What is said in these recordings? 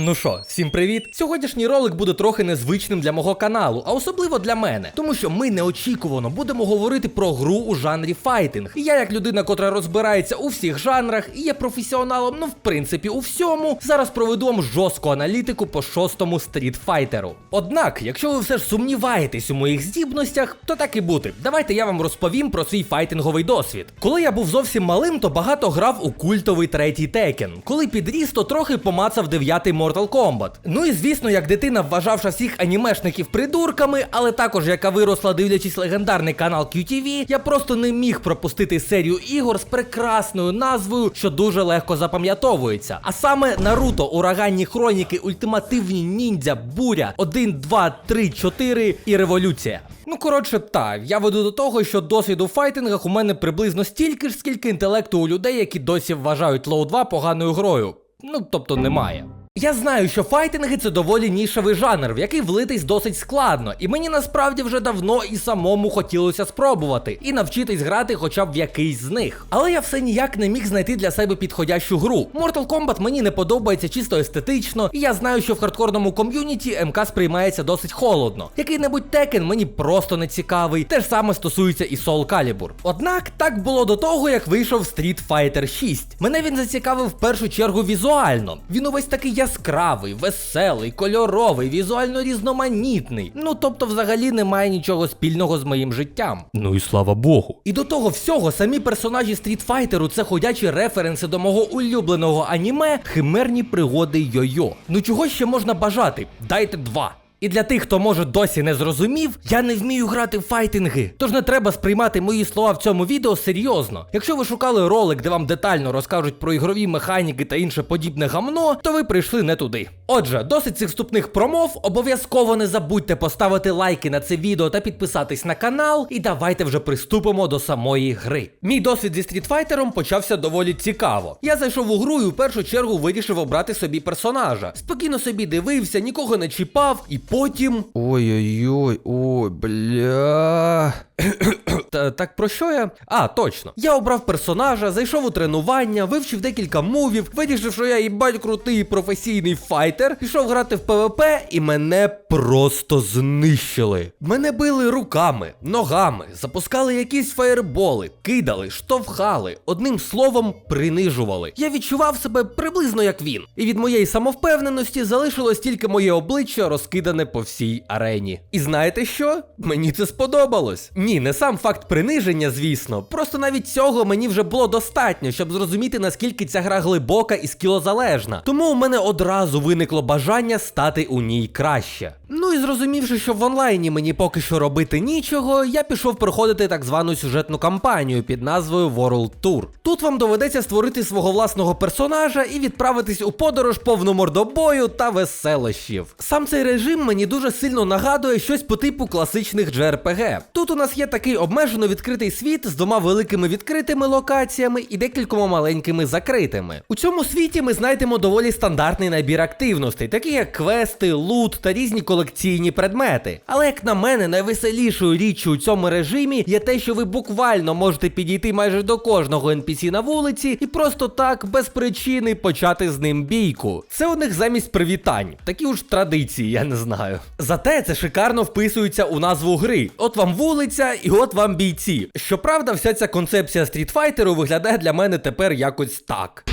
Ну що, всім привіт! Сьогоднішній ролик буде трохи незвичним для мого каналу, а особливо для мене, тому що ми неочікувано будемо говорити про гру у жанрі файтинг. Я, як людина, котра розбирається у всіх жанрах і є професіоналом, ну в принципі, у всьому, зараз проведу вам жорстку аналітику по шостому стрітфайтеру. Однак, якщо ви все ж сумніваєтесь у моїх здібностях, то так і бути. Давайте я вам розповім про свій файтинговий досвід. Коли я був зовсім малим, то багато грав у культовий третій Текен. Коли підріс, то трохи помацав дев'ятий Mortal Kombat. Ну і звісно, як дитина, вважавши всіх анімешників придурками, але також яка виросла дивлячись легендарний канал QTV, я просто не міг пропустити серію ігор з прекрасною назвою, що дуже легко запам'ятовується. А саме Наруто, ураганні хроніки, ультимативні ніндзя, буря, 1, 2, 3, 4 і революція. Ну, коротше, так, я веду до того, що досвіду в файтингах у мене приблизно стільки ж, скільки інтелекту у людей, які досі вважають Low 2 поганою грою. Ну, тобто немає. Я знаю, що файтинги це доволі нішевий жанр, в який влитись досить складно, і мені насправді вже давно і самому хотілося спробувати і навчитись грати хоча б в якийсь з них. Але я все ніяк не міг знайти для себе підходящу гру. Mortal Kombat мені не подобається чисто естетично, і я знаю, що в хардкорному ком'юніті МК сприймається досить холодно. Який-небудь Tekken мені просто не цікавий. Те ж саме стосується і Soul Calibur. Однак так було до того, як вийшов Street Fighter 6. Мене він зацікавив в першу чергу візуально. Він увесь такий яскравий, веселий, кольоровий, візуально різноманітний. Ну тобто, взагалі немає нічого спільного з моїм життям. Ну і слава Богу. І до того всього, самі персонажі стрітфайтеру Fighter це ходячі референси до мого улюбленого аніме Химерні пригоди Йо-Йо. Ну чого ще можна бажати? Дайте два. І для тих, хто може досі не зрозумів, я не вмію грати в файтинги. Тож не треба сприймати мої слова в цьому відео серйозно. Якщо ви шукали ролик, де вам детально розкажуть про ігрові механіки та інше подібне гамно, то ви прийшли не туди. Отже, досить цих вступних промов. Обов'язково не забудьте поставити лайки на це відео та підписатись на канал. І давайте вже приступимо до самої гри. Мій досвід зі стрітфайтером почався доволі цікаво. Я зайшов у гру і в першу чергу вирішив обрати собі персонажа. Спокійно собі дивився, нікого не чіпав, і потім. Ой-ой-ой, ой, бля. Та, так про що я? А, точно. Я обрав персонажа, зайшов у тренування, вивчив декілька мувів, вирішив, що я їбать крутий професійний файтер, пішов грати в ПВП, і мене просто знищили. Мене били руками, ногами, запускали якісь фаєрболи, кидали, штовхали, одним словом, принижували. Я відчував себе приблизно як він. І від моєї самовпевненості залишилось тільки моє обличчя розкидане по всій арені. І знаєте що? Мені це сподобалось. Ні, не сам факт приниження, звісно. Просто навіть цього мені вже було достатньо, щоб зрозуміти, наскільки ця гра глибока і скілозалежна. Тому у мене одразу виникло бажання стати у ній краще. Ну і зрозумівши, що в онлайні мені поки що робити нічого, я пішов проходити так звану сюжетну кампанію під назвою World Tour. Тут вам доведеться створити свого власного персонажа і відправитись у подорож повну мордобою та веселощів. Сам цей режим мені дуже сильно нагадує щось по типу класичних JRPG. Тут у нас є такий обмежено відкритий світ з двома великими відкритими локаціями і декількома маленькими закритими. У цьому світі ми знайдемо доволі стандартний набір активностей, такі як квести, лут та різні колекційні предмети. Але як на мене, найвеселішою річчю у цьому режимі є те, що ви буквально можете підійти майже до кожного NPC на вулиці і просто так, без причини, почати з ним бійку. Це у них замість привітань. Такі уж традиції, я не знаю. Зате це шикарно вписується у назву гри. От вам вулиця, і от вам бійці. Щоправда, вся ця концепція стрітфайтеру виглядає для мене тепер якось так.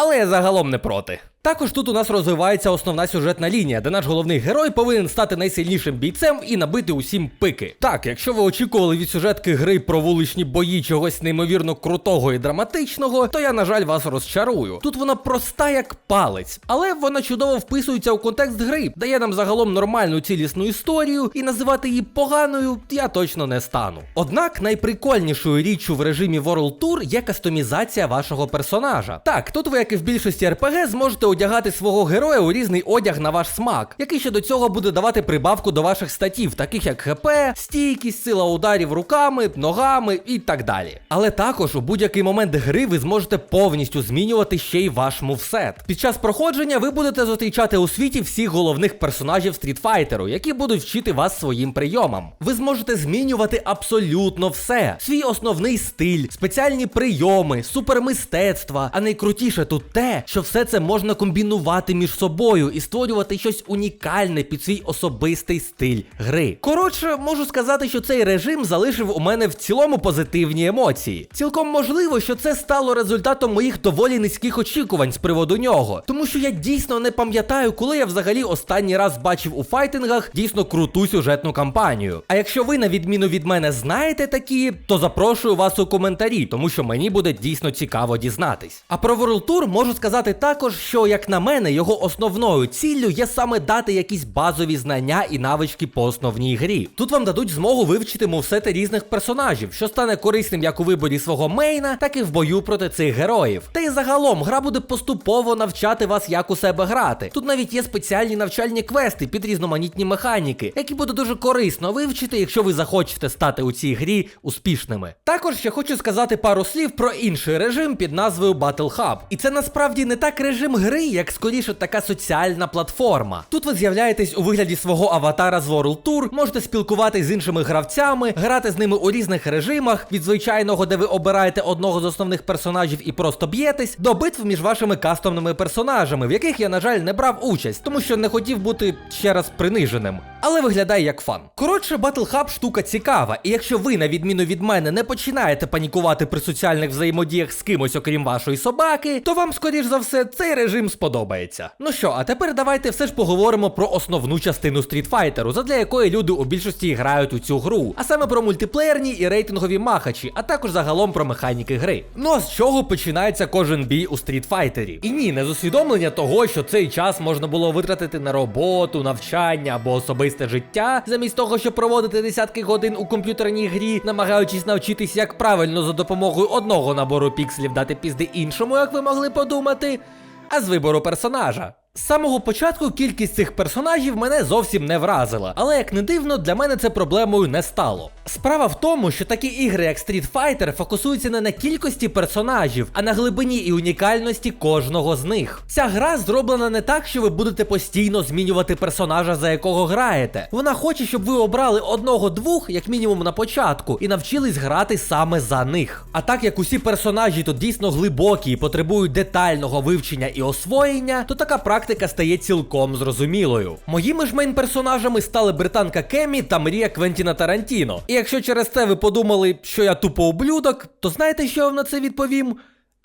Але я загалом не проти. Також тут у нас розвивається основна сюжетна лінія, де наш головний герой повинен стати найсильнішим бійцем і набити усім пики. Так, якщо ви очікували від сюжетки гри про вуличні бої чогось неймовірно крутого і драматичного, то я, на жаль, вас розчарую. Тут вона проста як палець, але вона чудово вписується у контекст гри, дає нам загалом нормальну цілісну історію, і називати її поганою я точно не стану. Однак найприкольнішою річчю в режимі World Tour є кастомізація вашого персонажа. Так, тут ви, як і в більшості RPG, зможете одягати свого героя у різний одяг на ваш смак, який ще до цього буде давати прибавку до ваших статів, таких як ХП, стійкість, сила ударів руками, ногами і так далі. Але також у будь-який момент гри ви зможете повністю змінювати ще й ваш мувсет. Під час проходження ви будете зустрічати у світі всіх головних персонажів стрітфайтеру, які будуть вчити вас своїм прийомам. Ви зможете змінювати абсолютно все: свій основний стиль, спеціальні прийоми, супермистецтва. А найкрутіше тут те, що все це можна комбінувати між собою і створювати щось унікальне під свій особистий стиль гри. Коротше, можу сказати, що цей режим залишив у мене в цілому позитивні емоції. Цілком можливо, що це стало результатом моїх доволі низьких очікувань з приводу нього, тому що я дійсно не пам'ятаю, коли я взагалі останній раз бачив у файтингах дійсно круту сюжетну кампанію. А якщо ви, на відміну від мене, знаєте такі, то запрошую вас у коментарі, тому що мені буде дійсно цікаво дізнатись. А про World Tour можу сказати також, що як на мене, його основною ціллю є саме дати якісь базові знання і навички по основній грі. Тут вам дадуть змогу вивчити мовсети різних персонажів, що стане корисним як у виборі свого мейна, так і в бою проти цих героїв. Та й загалом гра буде поступово навчати вас, як у себе грати. Тут навіть є спеціальні навчальні квести під різноманітні механіки, які буде дуже корисно вивчити, якщо ви захочете стати у цій грі успішними. Також ще хочу сказати пару слів про інший режим під назвою Battle Hub. І це насправді не так режим гри, як скоріше така соціальна платформа. Тут ви з'являєтесь у вигляді свого аватара з World Tour, можете спілкуватись з іншими гравцями, грати з ними у різних режимах, від звичайного, де ви обираєте одного з основних персонажів і просто б'єтесь, до битв між вашими кастомними персонажами, в яких я, на жаль, не брав участь, тому що не хотів бути ще раз приниженим. Але виглядає як фан. Коротше, Battle Hub штука цікава, і якщо ви, на відміну від мене, не починаєте панікувати при соціальних взаємодіях з кимось, окрім вашої собаки, то вам, скоріш за все, цей режим сподобається. Ну що, а тепер давайте все ж поговоримо про основну частину стрітфайтеру, задля якої люди у більшості грають у цю гру, а саме про мультиплеєрні і рейтингові махачі, а також загалом про механіки гри. Ну а з чого починається кожен бій у стрітфайтері? І ні, не з усвідомлення того, що цей час можна було витратити на роботу, навчання або особисте життя, замість того, щоб проводити десятки годин у комп'ютерній грі, намагаючись навчитись, як правильно за допомогою одного набору пікселів дати пізди іншому, як ви могли подумати, а з вибору персонажа. З самого початку кількість цих персонажів мене зовсім не вразила, але як не дивно, для мене це проблемою не стало. Справа в тому, що такі ігри, як Street Fighter, фокусуються не на кількості персонажів, а на глибині і унікальності кожного з них. Ця гра зроблена не так, що ви будете постійно змінювати персонажа, за якого граєте. Вона хоче, щоб ви обрали одного-двох, як мінімум на початку, і навчились грати саме за них. А так як усі персонажі тут дійсно глибокі і потребують детального вивчення і освоєння, то така практика стає цілком зрозумілою. Моїми ж мейн-персонажами стали британка Кемі та Мрія Квентіна Тарантіно. І якщо через це ви подумали, що я тупо ублюдок, то знаєте, що я вам на це відповім?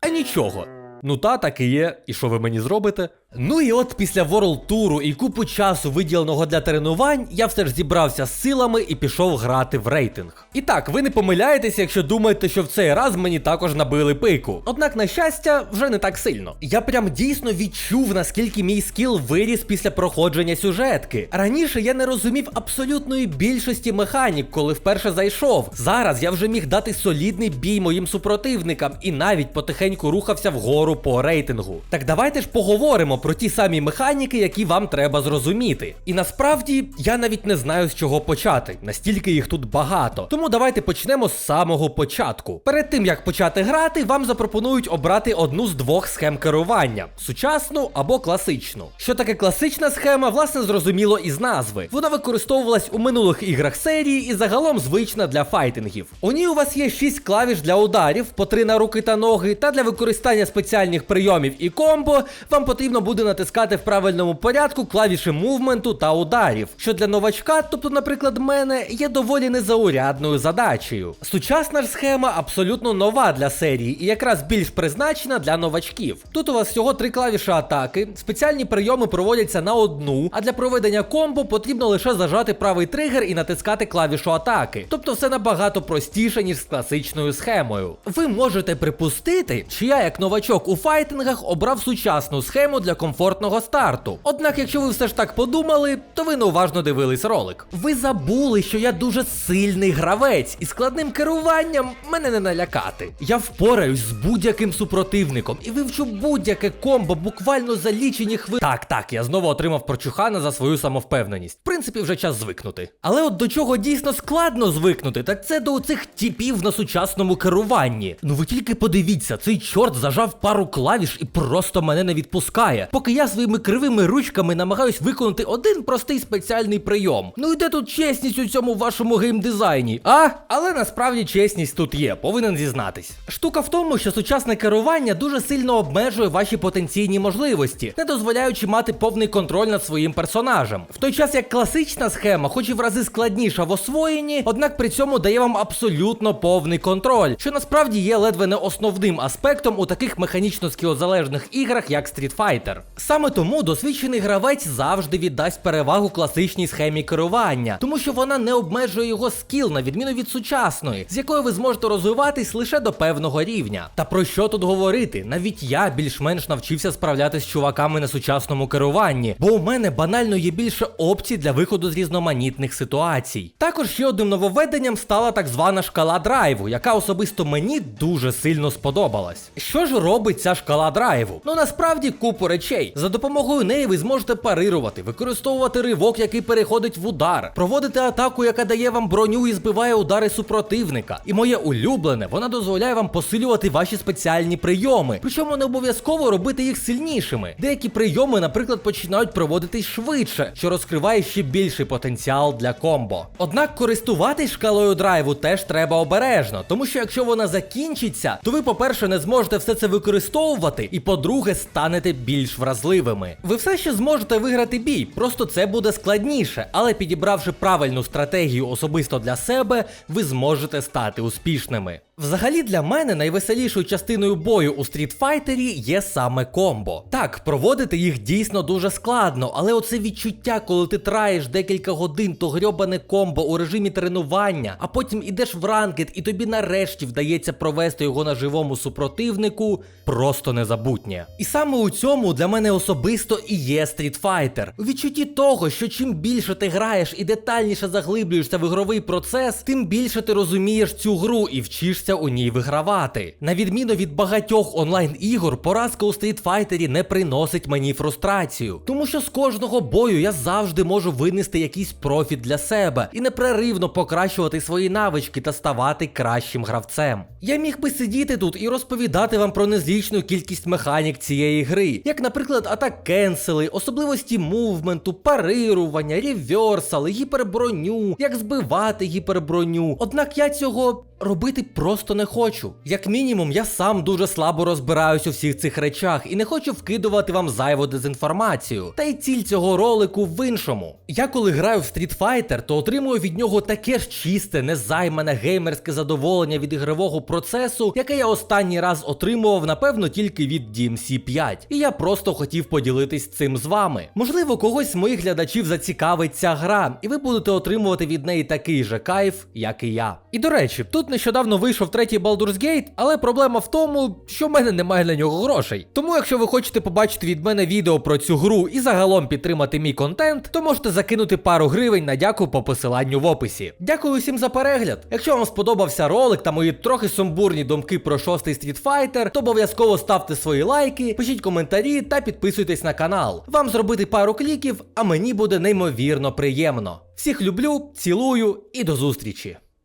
А нічого. Ну та так і є, і що ви мені зробите? Ну і от після World Tour і купу часу, виділеного для тренувань, я все ж зібрався з силами і пішов грати в рейтинг. І так, ви не помиляєтеся, якщо думаєте, що в цей раз мені також набили пику. Однак, на щастя, вже не так сильно. Я прям дійсно відчув, наскільки мій скіл виріс після проходження сюжетки. Раніше я не розумів абсолютної більшості механік, коли вперше зайшов. Зараз я вже міг дати солідний бій моїм супротивникам і навіть потихеньку рухався вгору по рейтингу. Так давайте ж поговоримо про ті самі механіки, які вам треба зрозуміти. І насправді я навіть не знаю з чого почати, настільки їх тут багато. Тому давайте почнемо з самого початку. Перед тим як почати грати, вам запропонують обрати одну з двох схем керування: сучасну або класичну. Що таке класична схема, власне, зрозуміло із назви. Вона використовувалась у минулих іграх серії і загалом звична для файтингів. У ній у вас є 6 клавіш для ударів, по 3 на руки та ноги, та для використання спеціальних прийомів і комбо вам потрібно буде натискати в правильному порядку клавіші мувменту та ударів, що для новачка, тобто, наприклад, мене, є доволі незаурядною задачею. Сучасна ж схема абсолютно нова для серії і якраз більш призначена для новачків. Тут у вас всього три клавіші атаки, спеціальні прийоми проводяться на одну, а для проведення комбо потрібно лише зажати правий тригер і натискати клавішу атаки. Тобто все набагато простіше, ніж з класичною схемою. Ви можете припустити, що я, як новачок у файтингах, обрав сучасну схему для комфортного старту. Однак, якщо ви все ж так подумали, то ви неуважно дивились ролик. Ви забули, що я дуже сильний гравець, і складним керуванням мене не налякати. Я впораюсь з будь-яким супротивником і вивчу будь-яке комбо буквально за лічені хвилини. Так, так, я знову отримав прочухана за свою самовпевненість. В принципі, вже час звикнути. Але от до чого дійсно складно звикнути, так це до цих типів на сучасному керуванні. Ну ви тільки подивіться, цей чорт зажав пару клавіш і просто мене не відпускає, поки я своїми кривими ручками намагаюсь виконати один простий спеціальний прийом. Ну і де тут чесність у цьому вашому геймдизайні? А? Але насправді чесність тут є, повинен зізнатись. Штука в тому, що сучасне керування дуже сильно обмежує ваші потенційні можливості, не дозволяючи мати повний контроль над своїм персонажем. В той час як класична схема, хоч і в рази складніша в освоєнні, однак при цьому дає вам абсолютно повний контроль, що насправді є ледве не основним аспектом у таких механічно скілозалежних іграх, як Street Fighter. Саме тому досвідчений гравець завжди віддасть перевагу класичній схемі керування, тому що вона не обмежує його скіл на відміну від сучасної, з якою ви зможете розвиватись лише до певного рівня. Та про що тут говорити? Навіть я більш-менш навчився справлятися з чуваками на сучасному керуванні, бо у мене банально є більше опцій для виходу з різноманітних ситуацій. Також ще одним нововведенням стала так звана шкала драйву, яка особисто мені дуже сильно сподобалась. Що ж робить ця шкала драйву? Ну насправді купу речей. За допомогою неї ви зможете парирувати, використовувати ривок, який переходить в удар, проводити атаку, яка дає вам броню і збиває удари супротивника. І моє улюблене, вона дозволяє вам посилювати ваші спеціальні прийоми, причому не обов'язково робити їх сильнішими. Деякі прийоми, наприклад, починають проводитись швидше, що розкриває ще більший потенціал для комбо. Однак користуватись шкалою драйву теж треба обережно, тому що якщо вона закінчиться, то ви, по-перше, не зможете все це використовувати, і по-друге, станете більш вразливими. Ви все ще зможете виграти бій, просто це буде складніше, але підібравши правильну стратегію особисто для себе, ви зможете стати успішними. Взагалі для мене найвеселішою частиною бою у стрітфайтері є саме комбо. Так, проводити їх дійсно дуже складно, але оце відчуття, коли ти траєш декілька годин то грьобане комбо у режимі тренування, а потім ідеш в ранкет і тобі нарешті вдається провести його на живому супротивнику, просто незабутнє. І саме у цьому для мене особисто і є стрітфайтер. У відчутті того, що чим більше ти граєш і детальніше заглиблюєшся в ігровий процес, тим більше ти розумієш цю гру і вчишся у ній вигравати. На відміну від багатьох онлайн-ігор, поразка у стрітфайтері не приносить мені фрустрацію, тому що з кожного бою я завжди можу винести якийсь профіт для себе і непреривно покращувати свої навички та ставати кращим гравцем. Я міг би сидіти тут і розповідати вам про незлічну кількість механік цієї гри, як, наприклад, атак кенсели, особливості мувменту, парирування, ріверсали, гіперброню, як збивати гіперброню. Однак я цього робити просто не хочу. Як мінімум, я сам дуже слабо розбираюсь у всіх цих речах і не хочу вкидувати вам зайву дезінформацію. Та й ціль цього ролику в іншому. Я коли граю в Street Fighter, то отримую від нього таке ж чисте, незаймане геймерське задоволення від ігрового процесу, яке я останній раз отримував, напевно, тільки від DMC 5. І я просто хотів поділитись цим з вами. Можливо, когось з моїх глядачів зацікавить ця гра, і ви будете отримувати від неї такий же кайф, як і я. І до речі, нещодавно вийшов третій Baldur's Gate, але проблема в тому, що в мене немає на нього грошей. Тому, якщо ви хочете побачити від мене відео про цю гру і загалом підтримати мій контент, то можете закинути пару гривень на дяку по посиланню в описі. Дякую всім за перегляд. Якщо вам сподобався ролик та мої трохи сумбурні думки про шостий Street Fighter, то обов'язково ставте свої лайки, пишіть коментарі та підписуйтесь на канал. Вам зробити пару кліків, а мені буде неймовірно приємно. Всіх люблю, цілую і до зустрічі!